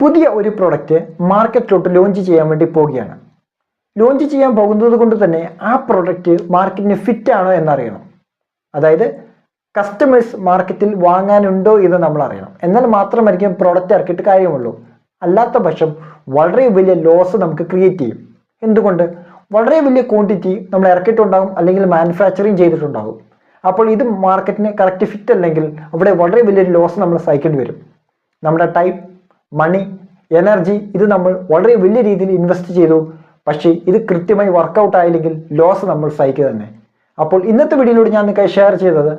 പുതിയ ഒരു product മാർക്കറ്റിലോട്ട് launch ചെയ്യാൻ വേണ്ടി പോവുകയാണ്. ലോഞ്ച് ചെയ്യാൻ പോകുന്നത് കൊണ്ട് തന്നെ ആ പ്രൊഡക്റ്റ് മാർക്കറ്റിന് ഫിറ്റ് ആണോ എന്നറിയണം. അതായത് കസ്റ്റമേഴ്സ് മാർക്കറ്റിൽ വാങ്ങാനുണ്ടോ എന്ന് നമ്മൾ അറിയണം എന്നാൽ മാത്രമായിരിക്കും പ്രോഡക്റ്റ് ഇറക്കിയിട്ട് കാര്യമുള്ളൂ. അല്ലാത്ത പക്ഷം വളരെ വലിയ ലോസ് നമുക്ക് ക്രിയേറ്റ് ചെയ്യും. എന്തുകൊണ്ട്? വളരെ വലിയ ക്വാണ്ടിറ്റി നമ്മൾ ഇറക്കിയിട്ടുണ്ടാകും അല്ലെങ്കിൽ മാനുഫാക്ചറിങ് ചെയ്തിട്ടുണ്ടാകും അപ്പോൾ ഇത് മാർക്കറ്റിന് കറക്റ്റ് ഫിറ്റ് അല്ലെങ്കിൽ അവിടെ വളരെ വലിയൊരു ലോസ് നമ്മൾ സഹിക്കേണ്ടി വരും. നമ്മുടെ ടൈം മണി എനർജി ഇത് നമ്മൾ വളരെ വലിയ രീതിയിൽ ഇൻവെസ്റ്റ് ചെയ്തു. പക്ഷേ ഇത് കൃത്യമായി വർക്കൗട്ട് ആയില്ലെങ്കിൽ ലോസ് നമ്മൾ സഹിക്കുക തന്നെ. അപ്പോൾ ഇന്നത്തെ വീഡിയോയിലൂടെ ഞാൻ നിങ്ങൾക്ക് ഷെയർ ചെയ്തത്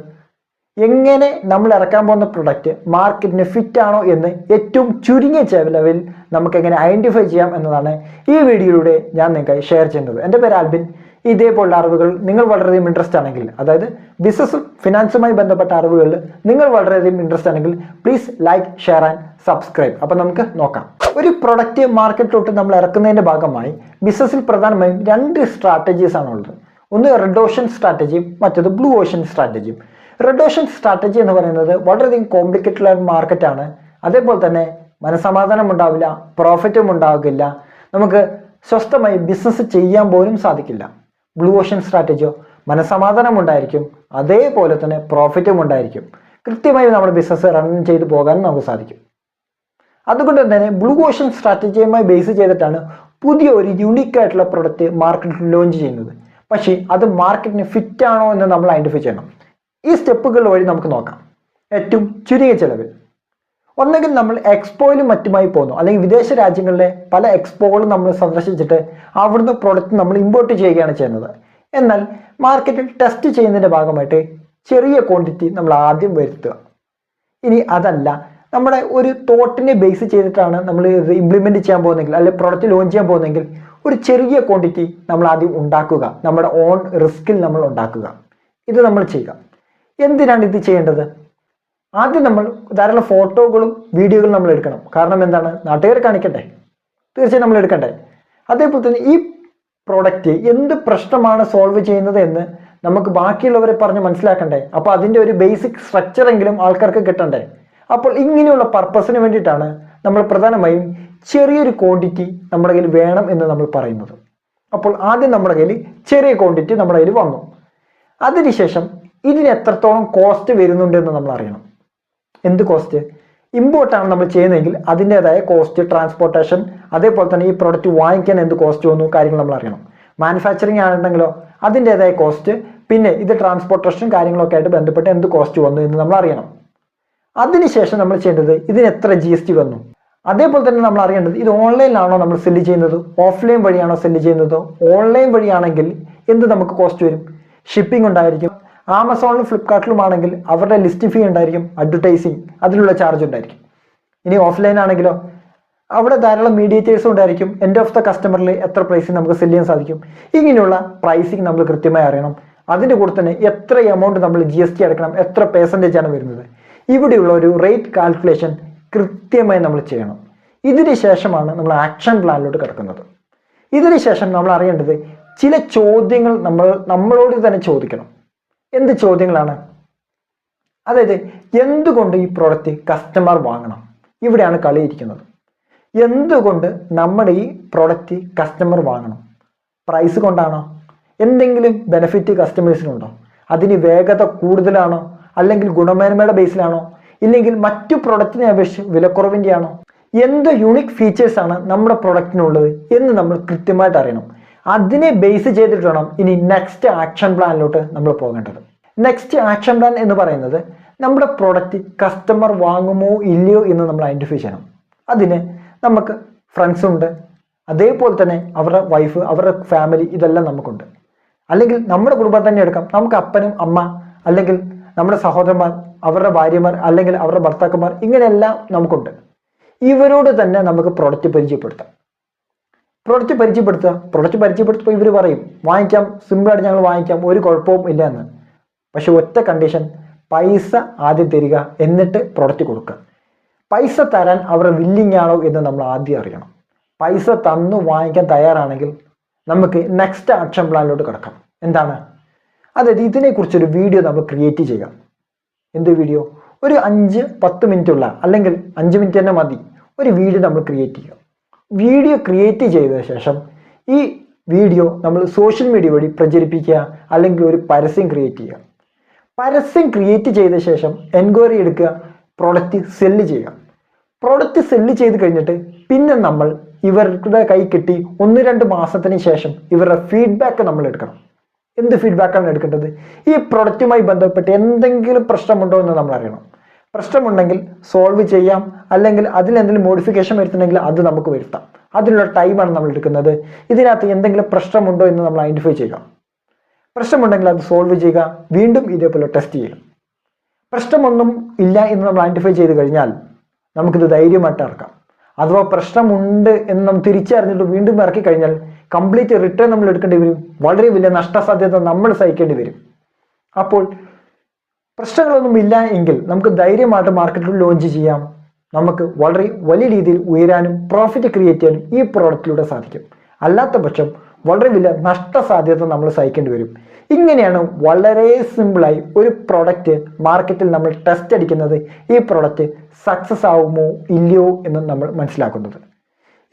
എങ്ങനെ നമ്മൾ ഇറക്കാൻ പോകുന്ന പ്രൊഡക്റ്റ് മാർക്കറ്റിന് ഫിറ്റ് ആണോ എന്ന് ഏറ്റവും ചുരുങ്ങിയ ചെലവിൽ നമുക്ക് എങ്ങനെ ഐഡന്റിഫൈ ചെയ്യാം എന്നതാണ് ഈ വീഡിയോയിലൂടെ ഞാൻ നിങ്ങൾക്ക് ഷെയർ ചെയ്യുന്നത്. എന്റെ പേര് ആൽബിൻ. ഇതേപോലുള്ള അറിവുകൾ നിങ്ങൾ വളരെയധികം ഇൻട്രസ്റ്റ് ആണെങ്കിൽ അതായത് ബിസിനസ്സും ഫിനാൻസുമായി ബന്ധപ്പെട്ട അറിവുകളിൽ നിങ്ങൾ വളരെയധികം ഇൻട്രസ്റ്റ് ആണെങ്കിൽ please like share and subscribe അപ്പം നമുക്ക് നോക്കാം. ഒരു പ്രൊഡക്റ്റ് മാർക്കറ്റിലോട്ട് നമ്മൾ ഇറക്കുന്നതിന്റെ ഭാഗമായി ബിസിനസ്സിൽ പ്രധാനമായും രണ്ട് സ്ട്രാറ്റജീസ് ആണുള്ളത് ഒന്ന് റെഡ് ഓഷൻ സ്ട്രാറ്റജിയും മറ്റത് ബ്ലൂ ഓഷൻ സ്ട്രാറ്റജിയും റെഡ് ഓഷൻ സ്ട്രാറ്റജി എന്ന് പറയുന്നത് വളരെയധികം കോംപ്ലിക്കേറ്റഡ് ആയ മാർക്കറ്റാണ് അതേപോലെ തന്നെ മനസമാധാനം ഉണ്ടാവില്ല പ്രോഫിറ്റും ഉണ്ടാകില്ല നമുക്ക് സ്വസ്ഥമായി ബിസിനസ് ചെയ്യാൻ പോലും സാധിക്കില്ല. ബ്ലൂ ഓഷൻ സ്ട്രാറ്റജിയോ മനസമാധാനം ഉണ്ടായിരിക്കും. അതേപോലെ തന്നെ പ്രോഫിറ്റും ഉണ്ടായിരിക്കും. കൃത്യമായി നമ്മുടെ ബിസിനസ് റൺ ചെയ്തു പോകാനും നമുക്ക് സാധിക്കും. അതുകൊണ്ട് തന്നെ ബ്ലൂ ഓഷൻ സ്ട്രാറ്റജിയുമായി ബേസ് ചെയ്തിട്ടാണ് പുതിയ ഒരു യുണീക്ക് ആയിട്ടുള്ള പ്രൊഡക്റ്റ് മാർക്കറ്റിൽ ലോഞ്ച് ചെയ്യുന്നത്. പക്ഷേ അത് മാർക്കറ്റിന് ഫിറ്റ് ആണോ എന്ന് നമ്മൾ ഐഡന്റിഫൈ ചെയ്യണം. ഈ സ്റ്റെപ്പുകൾ വഴി നമുക്ക് നോക്കാം. ഏറ്റവും ചുരുങ്ങിയ ചെലവിൽ. ഒന്നെങ്കിൽ നമ്മൾ എക്സ്പോയിലും മറ്റുമായി പോകുന്നു. അല്ലെങ്കിൽ വിദേശ രാജ്യങ്ങളിലെ പല എക്സ്പോകളും നമ്മൾ സന്ദർശിച്ചിട്ട് അവിടുന്ന് പ്രോഡക്റ്റ് നമ്മൾ ഇമ്പോർട്ട് ചെയ്യുകയാണ് ചെയ്യുന്നത്. എന്നാൽ മാർക്കറ്റിൽ ടെസ്റ്റ് ചെയ്യുന്നതിന്റെ ഭാഗമായിട്ട് ചെറിയ ക്വാണ്ടിറ്റി നമ്മൾ ആദ്യം വരുത്തുക. ഇനി അതല്ല നമ്മുടെ ഒരു തോട്ടിനെ ബേസ് ചെയ്തിട്ടാണ് നമ്മൾ ഇംപ്ലിമെന്റ് ചെയ്യാൻ പോകുന്നെങ്കിൽ അല്ലെങ്കിൽ പ്രൊഡക്റ്റ് ലോഞ്ച് ചെയ്യാൻ പോകുന്നെങ്കിൽ ഒരു ചെറിയ ക്വാണ്ടിറ്റി നമ്മൾ ആദ്യം ഉണ്ടാക്കുക. നമ്മുടെ ഓൺ റിസ്കിൽ നമ്മൾ ഉണ്ടാക്കുക. ഇത് നമ്മൾ ചെയ്യുക. എന്തിനാണ് ഇത് ചെയ്യേണ്ടത്? ആദ്യം നമ്മൾ ധാരാളം ഫോട്ടോകളും വീഡിയോകളും നമ്മൾ എടുക്കണം. കാരണം എന്താണ്? നാട്ടുകാർ കാണിക്കട്ടെ തീർച്ചയായും നമ്മൾ എടുക്കണ്ടേ? അതേപോലെ തന്നെ ഈ പ്രോഡക്റ്റ് എന്ത് പ്രശ്നമാണ് സോൾവ് ചെയ്യുന്നത് എന്ന് നമുക്ക് ബാക്കിയുള്ളവരെ പറഞ്ഞ് മനസ്സിലാക്കണ്ടേ? അപ്പോൾ അതിന്റെ ഒരു ബേസിക് സ്ട്രക്ചർ എങ്കിലും ആൾക്കാർക്ക് കിട്ടണ്ടേ? അപ്പോൾ ഇങ്ങനെയുള്ള പർപ്പസിന് വേണ്ടിയിട്ടാണ് നമ്മൾ പ്രധാനമായും ചെറിയൊരു ക്വാണ്ടിറ്റി നമ്മുടെ കയ്യിൽ വേണം എന്ന് നമ്മൾ പറയുന്നത്. അപ്പോൾ ആദ്യം നമ്മുടെ കയ്യിൽ ചെറിയ ക്വാണ്ടിറ്റി നമ്മുടെ കയ്യിൽ വന്നു. അതിനുശേഷം ഇതിന് എത്രത്തോളം കോസ്റ്റ് വരുന്നുണ്ടെന്ന് നമ്മൾ അറിയണം. എന്ത് കോസ്റ്റ് ഇമ്പോർട്ടാണ് നമ്മൾ ചെയ്യുന്നതെങ്കിൽ അതിന്റെതായ കോസ്റ്റ് ട്രാൻസ്പോർട്ടേഷൻ അതേപോലെ തന്നെ ഈ പ്രോഡക്റ്റ് വാങ്ങിക്കാൻ എന്ത് കോസ്റ്റ് വന്നു കാര്യങ്ങൾ നമ്മൾ അറിയണം. മാനുഫാക്ചറിങ് ആണെന്നുണ്ടെങ്കിലോ അതിന്റെതായ കോസ്റ്റ് പിന്നെ ഇത് ട്രാൻസ്പോർട്ടേഷൻ കാര്യങ്ങളൊക്കെ ആയിട്ട് ബന്ധപ്പെട്ട് എന്ത് കോസ്റ്റ് വന്നു എന്ന് നമ്മൾ അറിയണം. അതിനുശേഷം നമ്മൾ ചെയ്യേണ്ടത് ഇതിന് എത്ര ജി എസ് ടി വന്നു. അതേപോലെ തന്നെ നമ്മൾ അറിയേണ്ടത് ഇത് ഓൺലൈനിലാണോ നമ്മൾ സെല്ല് ചെയ്യുന്നത്? ഓഫ്ലൈൻ വഴിയാണോ സെല്ല് ചെയ്യുന്നത്? ഓൺലൈൻ വഴിയാണെങ്കിൽ എന്ത് നമുക്ക് കോസ്റ്റ് വരും? ഷിപ്പിംഗ് ഉണ്ടായിരിക്കും. ആമസോണിലും ഫ്ലിപ്കാർട്ടിലും ആണെങ്കിൽ അവരുടെ ലിസ്റ്റ് ഫീ ഉണ്ടായിരിക്കും അഡ്വർടൈസിങ് അതിലുള്ള ചാർജ് ഉണ്ടായിരിക്കും. ഇനി ഓഫ്ലൈൻ ആണെങ്കിലോ അവിടെ ധാരാളം മീഡിയേറ്റേഴ്സും ഉണ്ടായിരിക്കും. എൻഡ് ഓഫ് ദ കസ്റ്റമറിൽ എത്ര പ്രൈസിങ് നമുക്ക് സെല്ല് ചെയ്യാൻ സാധിക്കും. ഇങ്ങനെയുള്ള പ്രൈസിങ് നമ്മൾ കൃത്യമായി അറിയണം. അതിന്റെ കൂടെ തന്നെ എത്ര എമൗണ്ട് നമ്മൾ ജി എസ് ടി അടക്കണം എത്ര പെർസെന്റേജ് ആണ് വരുന്നത്. ഇവിടെയുള്ള ഒരു റേറ്റ് കാൽക്കുലേഷൻ കൃത്യമായി നമ്മൾ ചെയ്യണം. ഇതിന് ശേഷമാണ് നമ്മൾ ആക്ഷൻ പ്ലാനിലോട്ട് കിടക്കുന്നത്. ഇതിന് ശേഷം നമ്മൾ അറിയേണ്ടത് ചില ചോദ്യങ്ങൾ നമ്മൾ നമ്മളോട് തന്നെ ചോദിക്കണം. എന്ത് ചോദ്യങ്ങളാണ്? അതായത് എന്തുകൊണ്ട് ഈ പ്രോഡക്റ്റ് കസ്റ്റമർ വാങ്ങണം? ഇവിടെയാണ് കളിയിരിക്കുന്നത് എന്തുകൊണ്ട് നമ്മുടെ ഈ പ്രോഡക്റ്റ് കസ്റ്റമർ വാങ്ങണം? പ്രൈസ് കൊണ്ടാണോ? എന്തെങ്കിലും ബെനിഫിറ്റ് കസ്റ്റമേഴ്സിനുണ്ടോ അതിന് വേഗത കൂടുതലാണോ? അല്ലെങ്കിൽ ഗുണമേന്മയുടെ ബേസിലാണോ ഇല്ലെങ്കിൽ മറ്റു പ്രൊഡക്റ്റിനെ അപേക്ഷിച്ച് വിലക്കുറവിന്റെ ആണോ എന്ത് യുണീക് ഫീച്ചേഴ്സാണ് നമ്മുടെ പ്രോഡക്റ്റിനുള്ളത് എന്ന് നമ്മൾ കൃത്യമായിട്ട് അറിയണം. അതിനെ ബേസ് ചെയ്തിട്ട് വേണം ഇനി നെക്സ്റ്റ് ആക്ഷൻ പ്ലാനിലോട്ട് നമ്മൾ പോകേണ്ടത്. നെക്സ്റ്റ് ആക്ഷൻ പ്ലാൻ എന്ന് പറയുന്നത് നമ്മുടെ പ്രോഡക്റ്റ് കസ്റ്റമർ വാങ്ങുമോ ഇല്ലയോ എന്ന് നമ്മൾ ഐഡന്റിഫൈ ചെയ്യണം. അതിന് നമുക്ക് ഫ്രണ്ട്സ് ഉണ്ട്. അതേപോലെ തന്നെ അവരുടെ വൈഫ് അവരുടെ ഫാമിലി ഇതെല്ലാം നമുക്കുണ്ട്. അല്ലെങ്കിൽ നമ്മുടെ കുടുംബം തന്നെ എടുക്കാം. നമുക്ക് അപ്പനും അമ്മ അല്ലെങ്കിൽ നമ്മുടെ സഹോദരന്മാർ അവരുടെ ഭാര്യമാർ അല്ലെങ്കിൽ അവരുടെ ഭർത്താക്കന്മാർ ഇങ്ങനെയെല്ലാം നമുക്കുണ്ട്. ഇവരോട് തന്നെ നമുക്ക് പ്രൊഡക്റ്റ് പരിചയപ്പെടുത്താം. പ്രൊഡക്റ്റ് പരിചയപ്പെടുത്തുക. പ്രൊഡക്റ്റ് പരിചയപ്പെടുത്തുമ്പോൾ ഇവർ പറയും വാങ്ങിക്കാം സിമ്പിളായിട്ട് ഞങ്ങൾ വാങ്ങിക്കാം ഒരു കുഴപ്പവും ഇല്ല എന്ന്. പക്ഷെ ഒറ്റ കണ്ടീഷൻ പൈസ ആദ്യം തരിക എന്നിട്ട് പ്രൊഡക്റ്റ് കൊടുക്കുക. പൈസ തരാൻ അവർ വില്ലിങ് ആണോ എന്ന് നമ്മൾ ആദ്യം അറിയണം. പൈസ തന്നു വാങ്ങിക്കാൻ തയ്യാറാണെങ്കിൽ നമുക്ക് നെക്സ്റ്റ് ആക്ഷൻ പ്ലാനിലോട്ട് കിടക്കാം. എന്താണ്? അതായത് ഇതിനെക്കുറിച്ചൊരു വീഡിയോ നമ്മൾ ക്രിയേറ്റ് ചെയ്യാം എന്ത് വീഡിയോ ഒരു അഞ്ച് പത്ത് മിനിറ്റ് ഉള്ള അല്ലെങ്കിൽ അഞ്ച് മിനിറ്റ് തന്നെ മതി. ഒരു വീഡിയോ നമ്മൾ ക്രിയേറ്റ് ചെയ്യുക. വീഡിയോ ക്രിയേറ്റ് ചെയ്ത ശേഷം ഈ വീഡിയോ നമ്മൾ സോഷ്യൽ മീഡിയ വഴി പ്രചരിപ്പിക്കുക അല്ലെങ്കിൽ ഒരു പരസ്യം ക്രിയേറ്റ് ചെയ്യുക. പരസ്യം ക്രിയേറ്റ് ചെയ്ത ശേഷം എൻക്വയറി എടുക്കുക പ്രോഡക്റ്റ് സെല്ല് ചെയ്യുക. പ്രോഡക്റ്റ് സെല്ല് ചെയ്ത് കഴിഞ്ഞിട്ട് പിന്നെ നമ്മൾ ഇവരുടെ കൈ കിട്ടി ഒന്ന് രണ്ട് മാസത്തിന് ശേഷം ഇവരുടെ ഫീഡ്ബാക്ക് നമ്മൾ എടുക്കണം. എന്ത് ഫീഡ്ബാക്കാണ് എടുക്കേണ്ടത്? ഈ പ്രൊഡക്റ്റുമായി ബന്ധപ്പെട്ട് എന്തെങ്കിലും പ്രശ്നമുണ്ടോ എന്ന് നമ്മൾ അറിയണം. പ്രശ്നമുണ്ടെങ്കിൽ സോൾവ് ചെയ്യാം. അല്ലെങ്കിൽ അതിൽ എന്തെങ്കിലും മോഡിഫിക്കേഷൻ വരുത്തണമെങ്കിൽ അത് നമുക്ക് വരുത്താം. അതിനുള്ള ടൈമാണ് നമ്മൾ എടുക്കുന്നത്. ഇതിനകത്ത് എന്തെങ്കിലും പ്രശ്നമുണ്ടോ എന്ന് നമ്മൾ ഐഡന്റിഫൈ ചെയ്യുക. പ്രശ്നമുണ്ടെങ്കിൽ അത് സോൾവ് ചെയ്യുക. വീണ്ടും ഇതേപോലെ ടെസ്റ്റ് ചെയ്യുക. പ്രശ്നമൊന്നും ഇല്ല എന്ന് നമ്മൾ ഐഡന്റിഫൈ ചെയ്ത് കഴിഞ്ഞാൽ നമുക്കിത് ധൈര്യമായിട്ട് ഇറക്കാം അഥവാ പ്രശ്നമുണ്ട് എന്ന് നമ്മൾ തിരിച്ചറിഞ്ഞിട്ട് വീണ്ടും ഇറക്കി കഴിഞ്ഞാൽ കംപ്ലീറ്റ് റിട്ടേൺ നമ്മൾ എടുക്കേണ്ടി വരും. വളരെ വലിയ നഷ്ടസാധ്യത നമ്മൾ സഹിക്കേണ്ടി വരും. അപ്പോൾ പ്രശ്നങ്ങളൊന്നും ഇല്ല എങ്കിൽ നമുക്ക് ധൈര്യമായിട്ട് മാർക്കറ്റിൽ ലോഞ്ച് ചെയ്യാം. നമുക്ക് വളരെ വലിയ രീതിയിൽ ഉയരാനും പ്രോഫിറ്റ് ക്രിയേറ്റ് ചെയ്യാനും ഈ പ്രോഡക്റ്റിലൂടെ സാധിക്കും. അല്ലാത്ത പക്ഷം വളരെ വലിയ നഷ്ടസാധ്യത നമ്മൾ സഹിക്കേണ്ടി വരും. ഇങ്ങനെയാണ് വളരെ സിമ്പിളായി ഒരു പ്രോഡക്റ്റ് മാർക്കറ്റിൽ നമ്മൾ ടെസ്റ്റ് അടിക്കുന്നത്. ഈ പ്രോഡക്റ്റ് സക്സസ് ആവുമോ ഇല്ലയോ എന്ന് നമ്മൾ മനസ്സിലാക്കുന്നത്.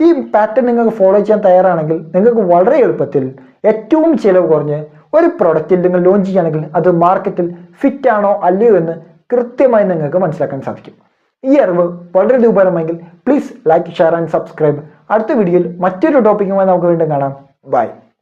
ഈ പാറ്റേൺ നിങ്ങൾക്ക് ഫോളോ ചെയ്യാൻ തയ്യാറാണെങ്കിൽ നിങ്ങൾക്ക് വളരെ എളുപ്പത്തിൽ ഏറ്റവും ചിലവ് കുറഞ്ഞ് ഒരു പ്രോഡക്റ്റിൽ നിങ്ങൾ ലോഞ്ച് ചെയ്യുകയാണെങ്കിൽ അത് മാർക്കറ്റിൽ ഫിറ്റ് ആണോ അല്ലയോ എന്ന് കൃത്യമായി നിങ്ങൾക്ക് മനസ്സിലാക്കാൻ സാധിക്കും. ഈ അറിവ് വളരെ ഉപകാരമെങ്കിൽ please like share and subscribe അടുത്ത വീഡിയോയിൽ മറ്റൊരു ടോപ്പിക്കുമായി നമുക്ക് വീണ്ടും കാണാം. ബൈ